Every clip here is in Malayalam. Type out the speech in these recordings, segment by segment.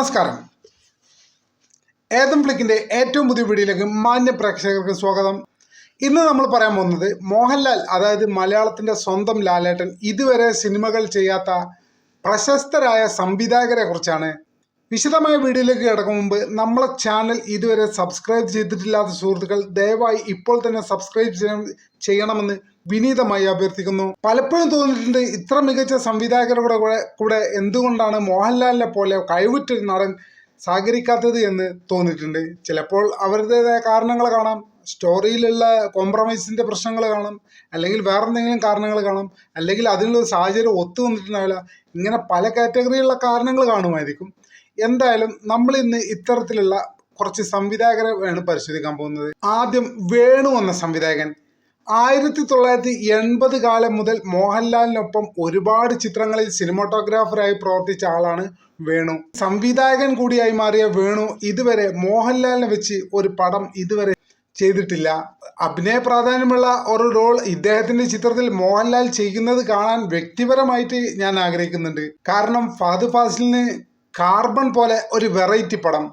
നമസ്കാരം. ഏതം ഫ്ലിക്കിന്റെ ഏറ്റവും പുതിയ വീഡിയോയിലേക്ക് മാന്യ പ്രേക്ഷകർക്ക് സ്വാഗതം. ഇന്ന് നമ്മൾ പറയാൻ പോകുന്നത് മോഹൻലാൽ അതായത് മലയാളത്തിന്റെ സ്വന്തം ലാലേട്ടൻ ഇതുവരെ സിനിമകൾ ചെയ്യാത്ത പ്രശസ്തരായ സംവിധായകരെ കുറിച്ചാണ്. വിശദമായ വീഡിയോയിലേക്ക് കിടക്കും മുമ്പ് നമ്മളെ ചാനൽ ഇതുവരെ സബ്സ്ക്രൈബ് ചെയ്തിട്ടില്ലാത്ത സുഹൃത്തുക്കൾ ദയവായി ഇപ്പോൾ തന്നെ സബ്സ്ക്രൈബ് ചെയ്യണമെന്ന് വിനീതമായി അഭ്യർത്ഥിക്കുന്നു. പലപ്പോഴും തോന്നിയിട്ടുണ്ട് ഇത്ര മികച്ച സംവിധായകരുടെ കൂടെ കൂടെ എന്തുകൊണ്ടാണ് മോഹൻലാലിനെ പോലെ കഴിവുറ്റൊരു നടൻ സഹകരിക്കാത്തത് എന്ന് തോന്നിയിട്ടുണ്ട്. ചിലപ്പോൾ അവരുടേതായ കാരണങ്ങൾ കാണാം. സ്റ്റോറിയിലുള്ള കോംപ്രമൈസിന്റെ പ്രശ്നങ്ങൾ കാണാം. അല്ലെങ്കിൽ വേറെ എന്തെങ്കിലും കാരണങ്ങൾ കാണാം. അല്ലെങ്കിൽ അതിനുള്ള സാഹചര്യം ഒത്തു വന്നിട്ടുണ്ടാവില്ല. ഇങ്ങനെ പല കാറ്റഗറിയിലുള്ള കാരണങ്ങൾ കാണുമായിരിക്കും. എന്തായാലും നമ്മൾ ഇന്ന് ഇത്തരത്തിലുള്ള കുറച്ച് സംവിധായകരെ വേണം പരിശോധിക്കാൻ പോകുന്നത്. ആദ്യം വേണു എന്ന സംവിധായകൻ ആയിരത്തി തൊള്ളായിരത്തി എൺപത് കാലം മുതൽ മോഹൻലാലിനൊപ്പം ഒരുപാട് ചിത്രങ്ങളിൽ സിനിമാറ്റോഗ്രാഫറായി പ്രവർത്തിച്ച ആളാണ് വേണു. സംവിധായകൻ കൂടിയായി മാറിയ വേണു ഇതുവരെ മോഹൻലാലിനെ വെച്ച് ഒരു പടം ഇതുവരെ ചെയ്തിട്ടില്ല. അഭിനയ പ്രാധാന്യമുള്ള ഒരു റോൾ ഇദ്ദേഹത്തിന്റെ ചിത്രത്തിൽ മോഹൻലാൽ ചെയ്യുന്നത് കാണാൻ വ്യക്തിപരമായിട്ട് ഞാൻ ആഗ്രഹിക്കുന്നുണ്ട്. കാരണം ഫഹദ് ഫാസിലിന് കാർബൺ പോലെ ഒരു വെറൈറ്റി പടം.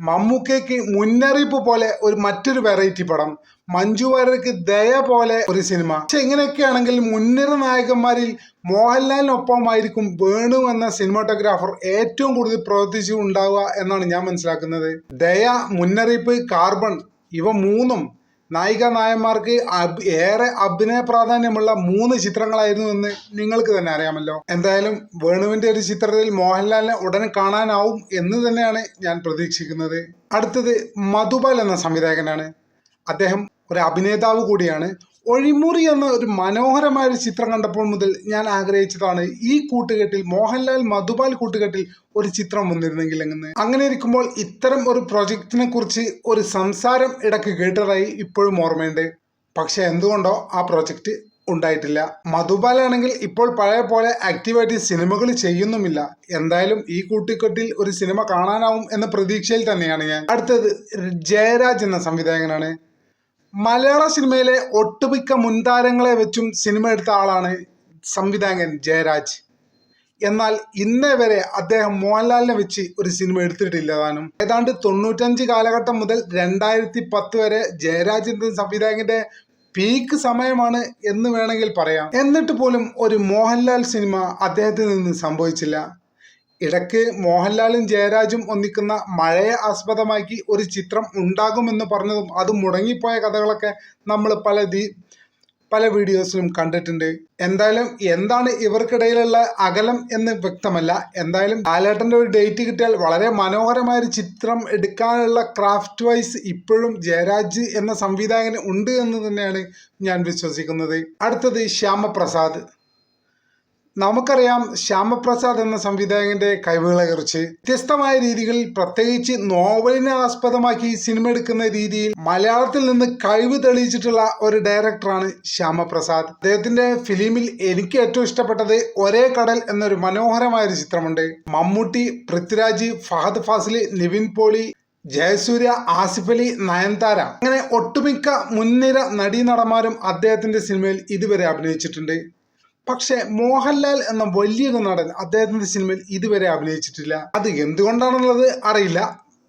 മമ്മൂക്കയ്ക്ക് മുന്നറിയിപ്പ് പോലെ ഒരു മറ്റൊരു വെറൈറ്റി പടം മഞ്ജു വാര്യർക്ക് ദയ പോലെ ഒരു സിനിമ പക്ഷെ ഇങ്ങനെയൊക്കെയാണെങ്കിൽ മുൻനിര നായകന്മാരിൽ മോഹൻലാലിനൊപ്പമായിരിക്കും വേണു എന്ന സിനിമാറ്റോഗ്രാഫർ ഏറ്റവും കൂടുതൽ പ്രവർത്തിച്ചു ഉണ്ടാവുക എന്നാണ് ഞാൻ മനസ്സിലാക്കുന്നത്. ദയ മുന്നറിയിപ്പ് കാർബൺ ഇവ മൂന്നും നായിക നായന്മാർക്ക് ഏറെ അഭിനയ പ്രാധാന്യമുള്ള മൂന്ന് ചിത്രങ്ങളായിരുന്നു എന്ന് നിങ്ങൾക്ക് തന്നെ അറിയാമല്ലോ. എന്തായാലും വേണുവിന്റെ ഒരു ചിത്രത്തിൽ മോഹൻലാലിനെ ഉടനെ കാണാനാവും എന്ന് തന്നെയാണ് ഞാൻ പ്രതീക്ഷിക്കുന്നത്. അടുത്തത് മധുപാൽ എന്ന സംവിധായകനാണ്. അദ്ദേഹം ഒരു അഭിനേതാവ് കൂടിയാണ്. ഒഴിമുറി എന്ന ഒരു മനോഹരമായ ഒരു ചിത്രം കണ്ടപ്പോൾ മുതൽ ഞാൻ ആഗ്രഹിച്ചതാണ് ഈ കൂട്ടുകെട്ടിൽ മോഹൻലാൽ മധുപാൽ കൂട്ടുകെട്ടിൽ ഒരു ചിത്രം വന്നിരുന്നെങ്കിൽ എന്ന് അങ്ങനെ ഇരിക്കുമ്പോൾ ഇത്തരം ഒരു പ്രൊജക്റ്റിനെ കുറിച്ച് ഒരു സംസാരം ഇടയ്ക്ക് കേട്ടതായി ഇപ്പോഴും ഓർമ്മയുണ്ട്. പക്ഷെ എന്തുകൊണ്ടോ ആ പ്രൊജക്റ്റ് ഉണ്ടായിട്ടില്ല. മധുബാലാണെങ്കിൽ ഇപ്പോൾ പഴയ പോലെ ആക്റ്റീവായിട്ട് സിനിമകൾ ചെയ്യുന്നുമില്ല. എന്തായാലും ഈ കൂട്ടിക്കെട്ടിൽ ഒരു സിനിമ കാണാനാവും എന്ന പ്രതീക്ഷയിൽ തന്നെയാണ് ഞാൻ. അടുത്തത് ജയരാജ് എന്ന സംവിധായകനാണ്. മലയാള സിനിമയിലെ ഒട്ടുമിക്ക മുൻതാരങ്ങളെ വെച്ചും സിനിമ എടുത്ത ആളാണ് സംവിധായകൻ ജയരാജ്. എന്നാൽ ഇന്നേ വരെ അദ്ദേഹം മോഹൻലാലിനെ വെച്ച് ഒരു സിനിമ എടുത്തിട്ടില്ല താനും. ഏതാണ്ട് തൊണ്ണൂറ്റഞ്ച് കാലഘട്ടം മുതൽ രണ്ടായിരത്തി പത്ത് വരെ ജയരാജ് എന്ന സംവിധായകന്റെ പീക്ക് സമയമാണ് എന്ന് വേണമെങ്കിൽ പറയാം. എന്നിട്ട് പോലും ഒരു മോഹൻലാൽ സിനിമ അദ്ദേഹത്തിൽ നിന്ന് സംഭവിച്ചില്ല. ഇടയ്ക്ക് മോഹൻലാലും ജയരാജും ഒന്നിക്കുന്ന മഴയെ ആസ്പദമാക്കി ഒരു ചിത്രം ഉണ്ടാകുമെന്ന് പറഞ്ഞതും അത് മുടങ്ങിപ്പോയ കഥകളൊക്കെ നമ്മൾ പല പല വീഡിയോസിലും കണ്ടിട്ടുണ്ട്. എന്തായാലും എന്താണ് ഇവർക്കിടയിലുള്ള അകലം എന്ന് വ്യക്തമല്ല. എന്തായാലും ലാലേട്ടന്റെ ഒരു ഡേറ്റ് കിട്ടിയാൽ വളരെ മനോഹരമായ ഒരു ചിത്രം എടുക്കാനുള്ള ക്രാഫ്റ്റ് വൈസ് ഇപ്പോഴും ജയരാജ് എന്ന സംവിധായകന് ഉണ്ട് എന്ന് തന്നെയാണ് ഞാൻ വിശ്വസിക്കുന്നത്. അടുത്തത് ശ്യാമപ്രസാദ്. നമുക്കറിയാം ശ്യാമപ്രസാദ് എന്ന സംവിധായകന്റെ കഴിവുകളെ കുറിച്ച്. വ്യത്യസ്തമായ രീതികളിൽ പ്രത്യേകിച്ച് നോവലിനെ ആസ്പദമാക്കി സിനിമ എടുക്കുന്ന രീതിയിൽ മലയാളത്തിൽ നിന്ന് കഴിവ് തെളിയിച്ചിട്ടുള്ള ഒരു ഡയറക്ടറാണ് ശ്യാമപ്രസാദ്. അദ്ദേഹത്തിന്റെ ഫിലിമിൽ എനിക്ക് ഏറ്റവും ഇഷ്ടപ്പെട്ടത് ഒരേ കടൽ എന്നൊരു മനോഹരമായ ഒരു ചിത്രമുണ്ട്. മമ്മൂട്ടി പൃഥ്വിരാജ് ഫഹദ് ഫാസിൽ നിവിൻ പോളി ജയസൂര്യ ആസിഫ് അലി നയൻതാര. അങ്ങനെ ഒട്ടുമിക്ക മുൻനിര നടീനടന്മാരും അദ്ദേഹത്തിന്റെ സിനിമയിൽ ഇതുവരെ അഭിനയിച്ചിട്ടുണ്ട്. പക്ഷെ മോഹൻലാൽ എന്ന വലിയൊരു നടൻ അദ്ദേഹത്തിന്റെ സിനിമയിൽ ഇതുവരെ അഭിനയിച്ചിട്ടില്ല. അത് എന്തുകൊണ്ടാണെന്നുള്ളത് അറിയില്ല.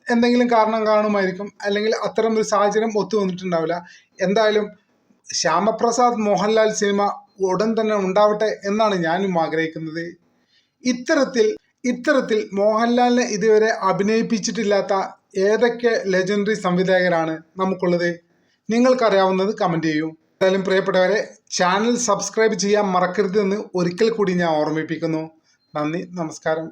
എന്തെങ്കിലും കാരണം കാണുമായിരിക്കും. അല്ലെങ്കിൽ അത്തരം ഒരു സാഹചര്യം ഒത്തു വന്നിട്ടുണ്ടാവില്ല. എന്തായാലും ശ്യാമപ്രസാദ് മോഹൻലാൽ സിനിമ ഉടൻ തന്നെ ഉണ്ടാവട്ടെ എന്നാണ് ഞാനും ആഗ്രഹിക്കുന്നത്. ഇത്തരത്തിൽ ഇത്തരത്തിൽ മോഹൻലാലിനെ ഇതുവരെ അഭിനയിപ്പിച്ചിട്ടില്ലാത്ത ഏതൊക്കെ ലെജൻഡറി സംവിധായകരാണ് നമുക്കുള്ളത്? നിങ്ങൾക്കറിയാവുന്നത് കമന്റ് ചെയ്യൂ. എന്തായാലും പ്രിയപ്പെട്ടവരെ ചാനൽ സബ്സ്ക്രൈബ് ചെയ്യാൻ മറക്കരുതെന്ന് ഒരിക്കൽ കൂടി ഞാൻ ഓർമ്മിപ്പിക്കുന്നു. നന്ദി നമസ്കാരം.